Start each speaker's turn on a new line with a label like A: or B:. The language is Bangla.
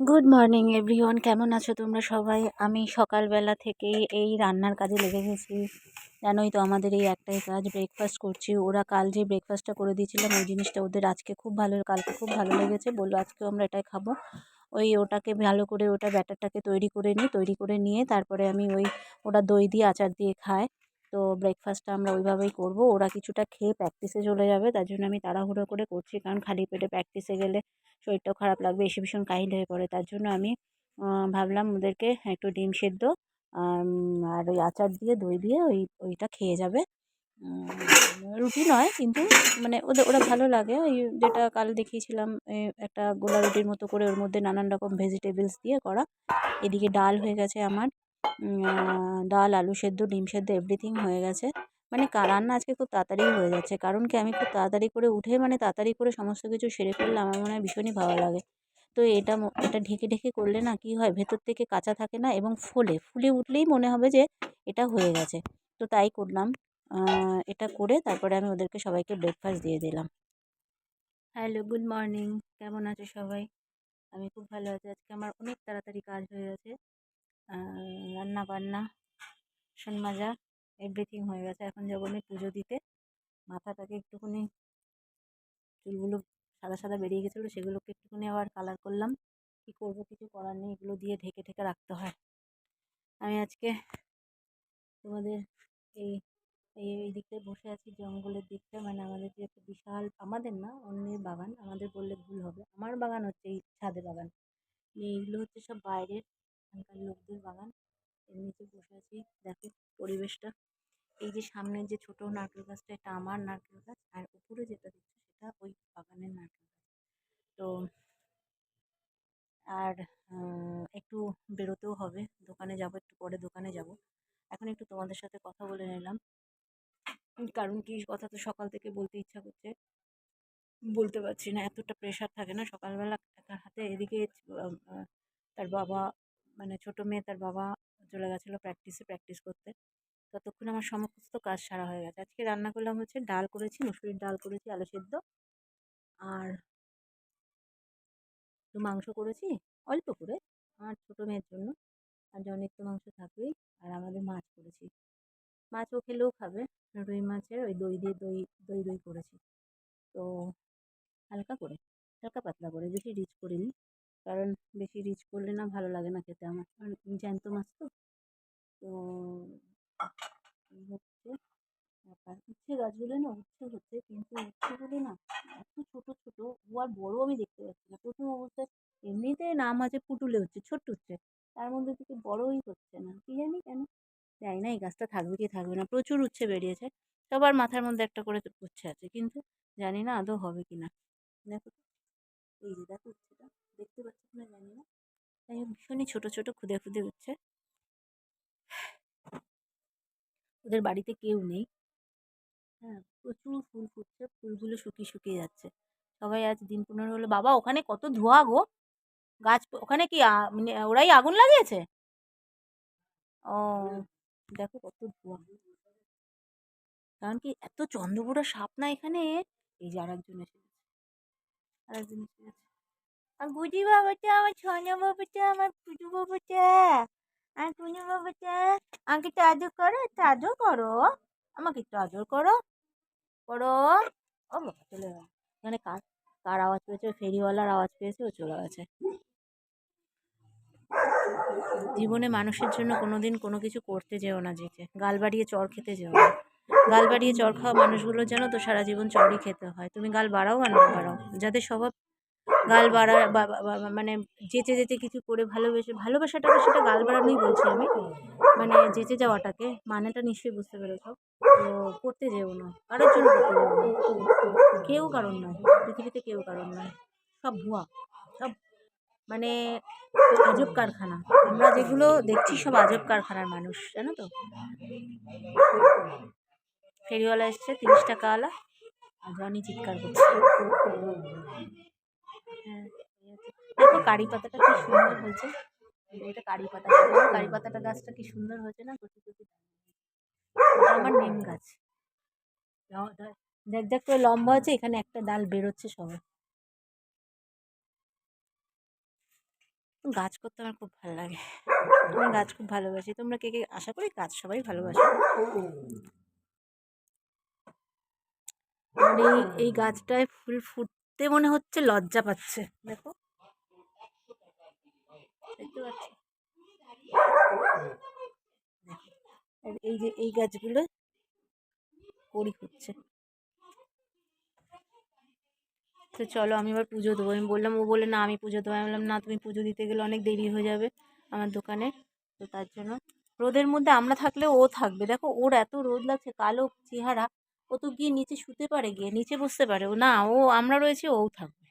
A: গুড মর্নিং এভরিওয়ান কেমন আছো তোমরা সবাই? আমি সকালবেলা থেকেই এই রান্নার কাজে লেগে গেছি। জানোই তো আমাদের এই একটাই কাজ ব্রেকফাস্ট করছি। ওরা কাল যে ব্রেকফাস্টটা করে দিয়েছিলাম ওই জিনিসটা ওদের আজকে খুব ভালো, কালকে খুব ভালো লেগেছে। বলল, আজকেও আমরা এটাই খাব। ওই ওটাকে ভালো করে, ওটা ব্যাটারটাকে তৈরি করে নিই, তৈরি করে নিয়ে তারপরে আমি ওই ওটা দই দিয়ে, আচার দিয়ে খায়। তো ব্রেকফাস্টটা আমরা ওইভাবেই করব। ওরা কিছুটা খেয়ে প্র্যাকটিসে চলে যাবে, তার জন্য আমি তাড়াহুড়ো করে করছি। কারণ খালি পেটে প্র্যাকটিসে গেলে শরীরটাও খারাপ লাগবে, এসে ভীষণ কাহিল হয়ে পড়ে। তার জন্য আমি ভাবলাম ওদেরকে একটু ডিম সেদ্ধ আর ওই আচার দিয়ে, দই দিয়ে ওই, ওইটা খেয়ে যাবে। রুটি নয়, কিন্তু মানে ওদের, ওরা ভালো লাগে। ওই যেটা কাল দেখিয়েছিলাম একটা গোলা রুটির মতো করে ওর মধ্যে নানান রকম ভেজিটেবলস দিয়ে করা। এদিকে ডাল হয়ে গেছে আমার। ডাল, আলু সেদ্ধ, ডিম সেদ্ধ এভরিথিং হয়ে গেছে। মানে রান্না আজকে খুব তাড়াতাড়ি হয়ে যাচ্ছে। কারণ কি, আমি খুব তাড়াতাড়ি করে উঠে মানে তাড়াতাড়ি করে সমস্ত কিছু সেরে ফেললে আমার মনে হয় ভীষণই ভালো লাগে। তো এটা এটা ঢেকে ঢেকে করলে না কি হয়, ভেতর থেকে কাঁচা থাকে না এবং ফোলে। ফুলে উঠলেই মনে হবে যে এটা হয়ে গেছে। তো তাই করলাম। এটা করে তারপরে আমি ওদেরকে সবাইকে ব্রেকফাস্ট দিয়ে দিলাম। হ্যালো গুড মর্নিং কেমন আছো সবাই? আমি খুব ভালো আছি। আজকে আমার অনেক তাড়াতাড়ি কাজ হয়ে বান্না বাসন মাজা এভরিথিং হয়ে গেছে। এখন যাব আমি পুজো দিতে। মাথাটাকে একটুখানি, চুলগুলো সাদা সাদা বেরিয়ে গেছিল, সেগুলোকে একটুখানি আবার কালার করলাম। কী করব, কিছু করার নেই, এগুলো দিয়ে ঢেকে ঢেকে রাখতে হয়। আমি আজকে তোমাদের এই এই দিকটায় বসে আছি, জঙ্গলের দিকটা। মানে আমাদের যে একটা বিশাল, আমাদের না, অন্যের বাগান। আমাদের বললে ভুল হবে। আমার বাগান হচ্ছে এই ছাদে বাগান। এইগুলো হচ্ছে সব বাইরের এখানকার লোকদের বাগান। এর নিচে বসে আছি। দেখো পরিবেশটা। এই যে সামনের যে ছোটো নারকেল গাছটা, এটা আমার নারকেল গাছ। আর উপরে যেটা দেখছ, সেটা ওই বাগানের নারকেল গাছ। তো আর একটু বেরোতেও হবে। দোকানে যাব, একটু পরে দোকানে যাব। এখন একটু তোমাদের সাথে কথা বলে নিলাম। কারণ কি, কথা তো সকাল থেকে বলতে ইচ্ছা করছে। বলতে পারছি না, এতটা প্রেশার থাকে না। সকালবেলা একার হাতে এদিকে তার বাবা মানে ছোটো মেয়ে তার বাবা চলে গেছিল প্র্যাকটিসে প্র্যাকটিস করতে। ততক্ষণ আমার সমস্ত কাজ সারা হয়ে গেছে। আজকে রান্না করলাম হচ্ছে ডাল করেছি, মুসুরির ডাল করেছি, আলু সেদ্ধ আর একটু মাংস করেছি, অল্প করে আমার ছোটো মেয়ের জন্য। আর জনের তো মাংস থাকবেই। আর আমাদের মাছ করেছি। মাছও খেলেও খাবে। রুই মাছের ওই দই দিয়ে দই দই দই করেছি। তো হালকা করে, হালকা পাতলা করে, বেশি রিচ করিনি। কারণ বেশি রিচ করলে না ভালো লাগে না খেতে আমার। কারণ জ্যান্ত মাছ তো। তো এই হচ্ছে, ব্যাপার উচ্ছে গাছগুলো না উচ্ছে হচ্ছে কিন্তু উচ্ছেগুলো না, এত ছোটো ছোটো, ও আর বড়ো আমি দেখতে পাচ্ছি না। প্রথম অবস্থায় এমনিতে নাম আছে পুটুলে হচ্ছে, ছোট্ট উচ্ছে তার মধ্যে থেকে বড়োই হচ্ছে না। কী জানি কেন? জানি না, এই গাছটা থাকবে কি থাকবে না। প্রচুর উচ্ছে বেরিয়েছে। সবার মাথার মধ্যে একটা করে উচ্ছে আছে, কিন্তু জানি না আদৌ হবে কি না। দেখো, এই যে দেখো উচ্ছেটা, দেখতে পাচ্ছি না জানি না। তাই ভীষণই ছোটো ছোটো, খুদে খুদে উচ্ছে। ওদের বাড়িতে কেউ নেই। হ্যাঁ প্রচুর ফুল ফুটছে ফুলগুলো শুকিয়ে শুকিয়ে যাচ্ছে। সবাই আজ দিন পনেরো হলো। বাবা ওখানে কত ধোঁয়া গো! গাছ ওখানে কি মানে ওরাই আগুন লাগিয়েছে? ও দেখো কত ধোঁয়া। কারণ কি এত চন্দ্রপুরা সাপ না এখানে? এই যে আর একজন এসে গেছে। আর একজন এসে গেছে। আর গুজি বাবাটা আমার ছনা বাবাটা আমার পুজু বাবাটা আর টুনু বাবাটা আমাকে একটু আদর করো, একটু আদর করো। আমাকে একটু আদর করো। করো। ও বাবা, চলে এখানে কার কার আওয়াজ পেয়েছে? ফেরিওয়ালার আওয়াজ পেয়েছে, ও চলে গেছে। জীবনে মানুষের জন্য কোনো দিন কোনো কিছু করতে যেও না যেতে। গাল বাড়িয়ে চর খেতে যেও না। গাল বাড়িয়ে চর খাওয়া মানুষগুলো যেন তো সারা জীবন চরই খেতে হয়। তুমি গাল বাড়াও আর না বাড়াও। যাদের স্বভাব গাল বাড়া মানে যেচে যেচে কিছু করে ভালোবেসে ভালোবাসাটাকে সেটা গাল বাড়ানোই বলছি আমি। মানে যেচে যাওয়াটাকে, মানেটা নিশ্চয়ই বুঝতে পেরেছ। তো করতে যেও না, কারোর জন্য করতে যেও না। কেউ কারণ নয়, পৃথিবীতে কেউ কারণ নয়, সব ভুয়া, সব মানে আজব কারখানা। আমরা যেগুলো দেখছি সব আজব কারখানার মানুষ, জানো তো? ফেরিওয়ালা এসছে, তিরিশ টাকাওয়ালা আর জনি চিৎকার করছে। কারি পাতাটা কি সুন্দর হয়েছে? এটা কারি পাতা। কারি পাতাটা গাছটা কি সুন্দর হয়েছে না? কচি কচি আমার নিম গাছ। দেখ দেখ করে লম্বা আছে, এখানে একটা ডাল বেরোচ্ছে সবাই গাছ করতে আমার খুব ভালো লাগে। আমি গাছ খুব ভালোবাসি। তোমরা কে কে? আশা করি গাছ সবাই ভালোবাসো। আর এই গাছটায় ফুল ফুটতে মনে হচ্ছে লজ্জা পাচ্ছে। দেখো। এই যে এই গাছগুলো কড়ি হচ্ছে। তো চলো আমি এবার পুজো দেবো। আমি বললাম, ও বলে না, আমি পুজো দেবো। আমি বললাম, না, তুমি পুজো দিতে গেলে অনেক দেরি হয়ে যাবে আমার দোকানে। তো তার জন্য রোদের মধ্যে আমরা থাকলে ও থাকবে। দেখো, ওর এত রোদ লাগছে, কালো চেহারা। ও তো গিয়ে নিচে শুতে পারে, গিয়ে নিচে বসতে পারে। ও না, ও, আমরা রয়েছি, ও থাকবে